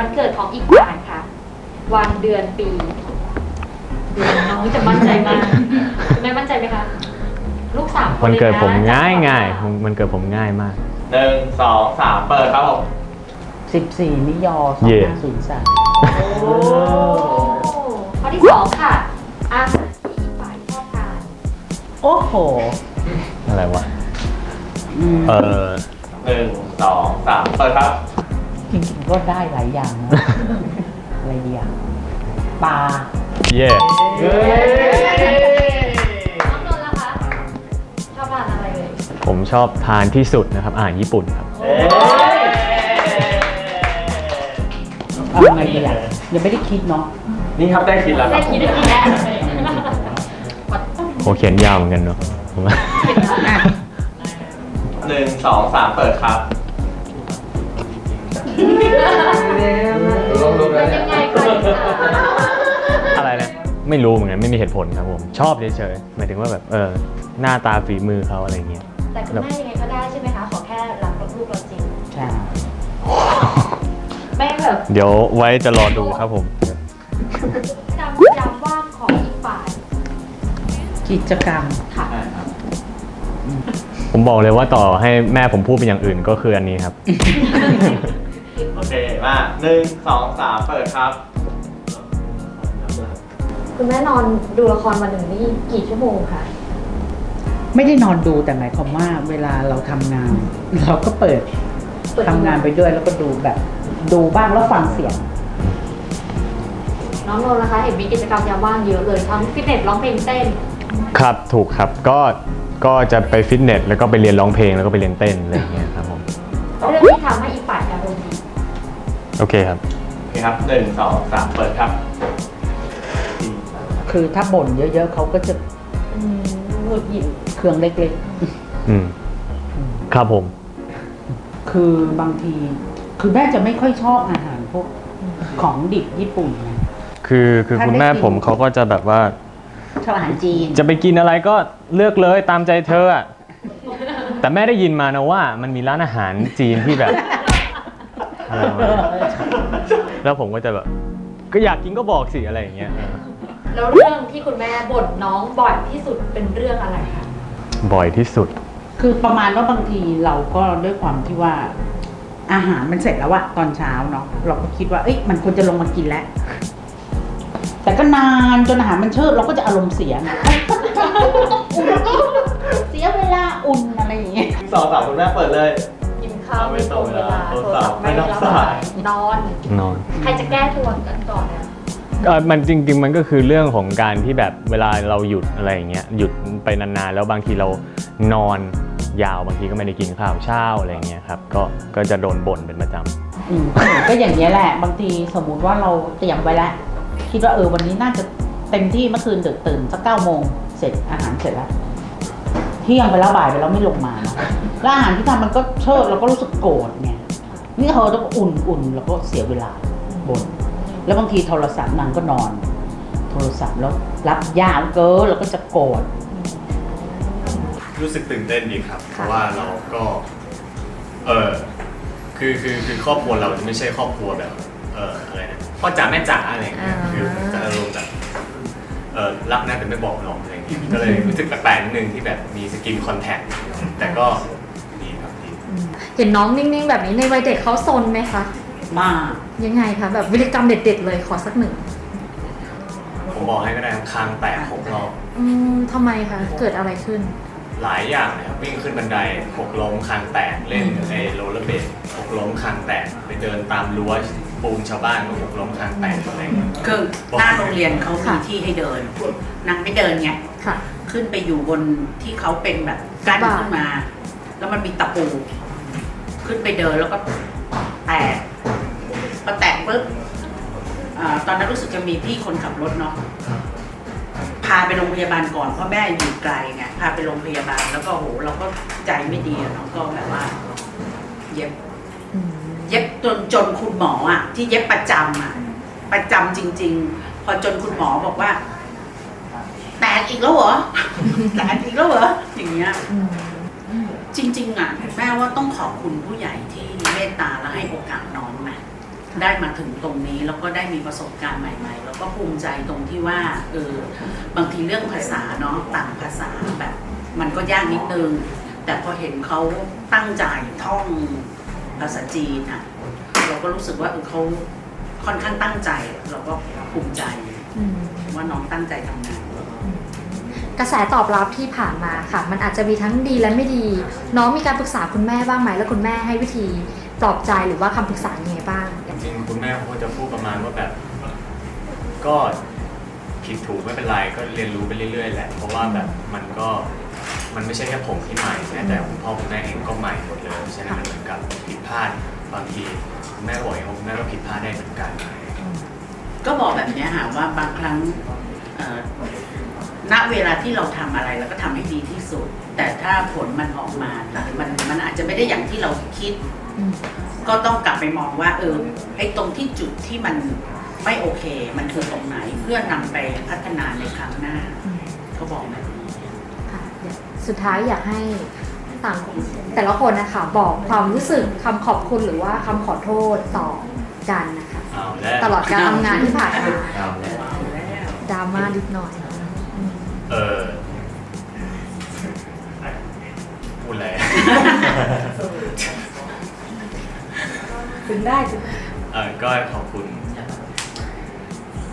วันเกิดของอีกฝ่ายค่ะ วันเดือนปีเดือนน้องจะมั่นใจมากคุณแม่มั่นใจไหมคะ ลูกสามคนวันเกิดลยะผมง่ายง่ายจำก่อนมันเกิดผมง่ายมาก หนึ่งสองสามเปิดครับผม14มิยอเย่2503โอ้ข้อที่สองค่ะอาหารที่อีกฝ่ายชอบทานโอ้โหอะไรวะอืมเออหนึ่งสองสามเปิดครับ จริงๆก็ได้หลายอย่างนะ อะไรดีอะปลาเย่เฮ้ยน้องนนท์ล่ะคะชอบทานอะไรเลยผมชอบทานที่สุดนะครับอาหารญี่ปุ่นครับ เอ้ยเอาไงดีอะยังไม่ได้คิดเนาะนี่ครับได้คิดแล้วคได้รับคิดได้คิดแล้วโหเขียนยาวเหมือนกันเนาะผมว่าอะหนึ่งสองสามเปิดครับ ไม่รู้เหมือนกันไม่มีเหตุผลครับผม ชอบเฉยๆหมายถึงว่าแบบเออหน้าตาฝีมือเขาอะไรเงี้ย แต่คุณแม่ยังไงก็ได้ใช่ไหมคะ ขอแค่รักลูกเราจริง ใช่แม่แบบเดี๋ยวไว้จะรอดูครับผมจำยามว่างของอีกฝ่ายกิจกรรมค่ะ ผมบอกเลยว่าต่อให้แม่ผมพูดเป็นอย่างอื่นก็คืออันนี้ครับ โอเค มาหนึ่งสองสามเปิดครับ คุณแม่นอนดูละครวันหนึ่งนี่กี่ชั่วโมงคะ ไม่ได้นอนดูแต่หมายความว่าเวลาเราทำงาน เราก็เปิดเปิด ทำงานไปด้วยแล้วก็ดูแบบ ดูบ้างแล้วฟังเสียง น้องนนท์นะคะ เห็นมีกิจกรรมยามว่างเยอะเลยทั้งฟิตเนสร้องเพลงเต้น ครับถูกครับก็ก็จะไปฟิตเนสแล้วก็ไปเรียนร้องเพลงแล้วก็ไปเรียนเต้นอะไรอย่างเงี้ยครับผมเรื่องที่ทำให้อีกฝ่ายอารมณ์ดีโอเคครับ โอเคครับหนึ่งสองสามเปิดครับ คือถ้าบ่นเยอะๆเขาก็จะอืมหงุดหงิดเครื่องเล็กอืมครับผม ๆ คือบางที คือแม่จะไม่ค่อยชอบอาหารพวกของดิบญี่ปุ่นนะ คือคือถ้าคุณได้แม่กินผมเขาก็จะแบบว่า ชอบอาหารจีน จะไปกินอะไรก็เลือกเลยตามใจเธออะแต่แม่ได้ยินมานะว่า มันมีร้านอาหารจีนที่แบบอะไรวะแล้วผมก็จะแบบ ก็อยากกินก็บอกสิอะไรอย่างเงี้ยเออ แล้วเรื่องที่คุณแม่บ่นน้องบ่อยที่สุดเป็นเรื่องอะไรคะ บ่อยที่สุด คือประมาณว่าบางทีเราก็ด้วยความที่ว่า อาหารมันเสร็จแล้วอะตอนเช้าเนาะเราก็คิดว่าเอ้ยมันควรจะลงมากินแล้ว แต่ก็นานจนอาหารมันเชิดเราก็จะอารมณ์เสียนะ เสียเวลาอุ่นอะไรอย่างเงี้ยหนึ่งสองสามคุณแม่เปิดเลย กินข้าวไม่ตรงเวลาโทโทรรศัศัพพท์ท์ไม่ไม่รัรับบสาสายยนอน นอน ใครจะแก้ทวนกันก่อนนะเออ มันจริง ๆ มันก็คือเรื่องของการที่แบบเวลาเราหยุดอะไรอย่างเงี้ยหยุดไปนานๆแล้วบางทีเรานอนยาวบางทีก็ไม่ได้กินข้าวเช้าอะไรอย่างเงี้ยครับก็ก็จะโดนบ่นเป็นประจำอืมก็อย่างนี้ยแหละ บางทีสมมุติว่าเราเตรียมไว้แล้วคิดว่าเออวันนี้น่าจะเต็มที่เมื่อคืนดึกตื่นสักเก้าโมงเสร็จอาหารเสร็จแล้วเที่ยงไปแล้วบ่ายไปแล้วไม่ลงมาเนาะแล้วอาหารที่ทำมันก็เชิดเราก็รู้สึกโกรธไงนี่เธอต้องอุ่นอุ่นแล้วก็เสียเวลาบน แล้วบางทีโทรศัพท์นางก็นอน โทรศัพท์แล้วรับยาวเกินเราก็จะโกรธรู้สึกตื่นเต้นดีครับ เพราะว่าเราก็เออคือคือคือครอบครัวเราจะไม่ใช่ครอบครัวแบบเอออะไรนะพ่อจ๋าแม่จ๋าอะไรอย่างเงี้ยอ่าคือจะอารมณ์แบบเออรักนะแต่ไม่บอกหรอกอะไรอย่างเงี้ยก็เลยรู้สึกแปลกๆนิดนึงที่แบบมีสกินคอนแทคแต่ก็ดีครับดีเห็นน้องนิ่งๆ แบบนี้ในวัยเด็กเขาซนไหมคะ มากยังไงคะแบบวิรกรรมเด็ดๆเลยขอสักหนึ่งผมบอกให้ก็ได้ครับคางแตกหกรอบ อืมทำไมคะเกิดอะไรขึ้น หลายอย่างนะครับวิ่งขึ้นบันไดหกล้มคางแตกเล่นไอ้โรลเลอร์เบดหกล้มคางแตกไปเดินตามรั้วปูนชาวบ้านก็หกล้มคางแตกอะไรอย่างเงี้ย คือหน้าโรงเรียนเขามีค่ะ ที่ให้เดินนางไม่เดินไง ค่ะ ขึ้นไปอยู่บนที่เขาเป็นแบบกั้นบ่าขึ้นมา แล้วมันมีตะปู ขึ้นไปเดินแล้วก็แตกพอแตก ปุ๊บอ่าตอนนั้นรู้สึกจะมีพี่คนขับรถเนาะพาไปโรงพยาบาลก่อนเพราะแม่อยู่ไกลไงพาไปโรงพยาบาลแล้วก็โหเราก็ใจไม่ดีอะเนาะก็แบบว่า เย็บ เย็บจนจนคุณหมออะ ที่เย็บประจำอะ ประจำจริง ๆ พอจนคุณหมอบอกว่า แตกอีกแล้วเหรอ แตกอีกแล้วเหรออย่างเงี้ย จริงๆอะแม่ว่าต้องขอบคุณผู้ใหญ่ที่เมตตาและให้โอกาสน้องนะ ได้มาถึงตรงนี้แล้วก็ได้มีประสบการณ์ใหม่ ๆ แล้วก็ภูมิใจตรงที่ว่าเออบางทีเรื่องภาษาเนาะต่างภาษาแบบ มันก็ยากนิดนึง แต่พอเห็นเขาตั้งใจท่องภาษาจีนอะเราก็รู้สึกว่าเออเขาค่อนข้างตั้งใจ เราก็ภูมิใจอืมว่าน้องตั้งใจทำงาน กระแสตอบรับที่ผ่านมาค่ะ มันอาจจะมีทั้งดีและไม่ดี น้องมีการปรึกษาคุณแม่บ้างไหมแล้วคุณแม่ให้วิธีปลอบใจหรือว่าคำปรึกษายังไงบ้าง จริงๆคุณแม่เขาก็จะพูดประมาณว่าแบบ ก็ผิดถูกไม่เป็นไรก็เรียนรู้ไปเรื่อยๆแหละเพราะว่าแบบมันก็มันไม่ใช่แค่ผมที่ใหม่นะแต่คุณพ่อคุณแม่เองก็ใหม่หมดเลยฉะนั้นมันเหมือนกับผิดพลาดบางทีคุณแม่บอกเองว่าคุณแม่ก็ผิดพลาดได้เหมือนกัน ก็บอกแบบเนี้ยค่ะว่าบางครั้งเอ่อ ณเวลาที่เราทำอะไรเราก็ทำให้ดีที่สุด แต่ถ้าผลมันออกมา มันมันอาจจะไม่ได้อย่างที่เราคิดอืมก็ต้องกลับไปมองว่า เออไอ้ตรงที่จุดที่มันไม่โอเค มันคือตรงไหนเพื่อนำไปพัฒนาในครั้งหน้าอืมก็บอกแบบนี้ค่ะเดี๋ยวสุดท้ายอยากให้ต่างแต่ละคนนะคะ บอกความรู้สึกคำขอบคุณหรือว่าคำขอโทษต่อกันนะคะเอาแล้วตลอดการทำงานที่ผ่านมาเอาแล้วดราม่านิดหน่อยอืม เออพูดอะไร ถึงได้ถึงเออก็ขอบคุณ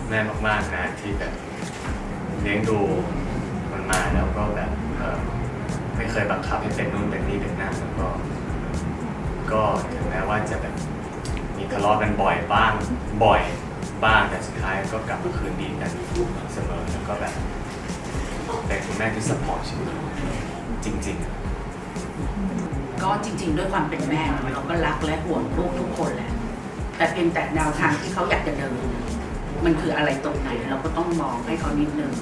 แม่มากๆนะที่แบบเลี้ยงดูมันมาแล้วก็แบบเออไม่เคยบังคับให้เป็นนู่นเป็นนี่เป็นนั่นแล้วก็ ก็ถึงแม้ว่าจะแบบมีทะเลาะกันบ่อยบ้าง บ่อยบ้างแต่สุดท้ายก็กลับมาคืนดีกันเสมอแล้วก็แบบ เป็นคุณแม่ที่สปอร์ตชีวิตจริงๆก็จริง ๆ ด้วยความเป็นแม่เราก็รักและห่วงลูกทุกคนแหละ แต่เพียงแต่แนวทางที่เขาอยากจะเดิน มันคืออะไรตรงไหนเราก็ต้องมองให้เขานิดนึง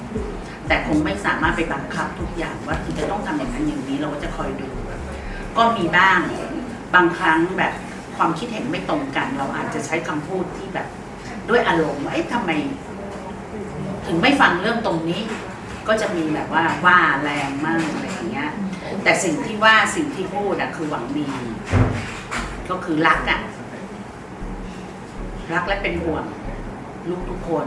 แต่คงไม่สามารถไปบังคับทุกอย่างว่าที่จะต้องทำอย่างนั้นอย่างนี้เราก็จะคอยดู ก็มีบ้างบางครั้งแบบความคิดเห็นไม่ตรงกัน เราอาจจะใช้คำพูดที่แบบ ด้วยอารมณ์ว่าเอ๊ะทำไม ถึงไม่ฟังเรื่องตรงนี้ ก็จะมีแบบว่าว่าแรงมากอะไรอย่างเงี้ย แต่สิ่งที่ว่าสิ่งที่พูดอะคือหวังดี ก็คือรักอะรักและเป็นห่วงลูกทุกคน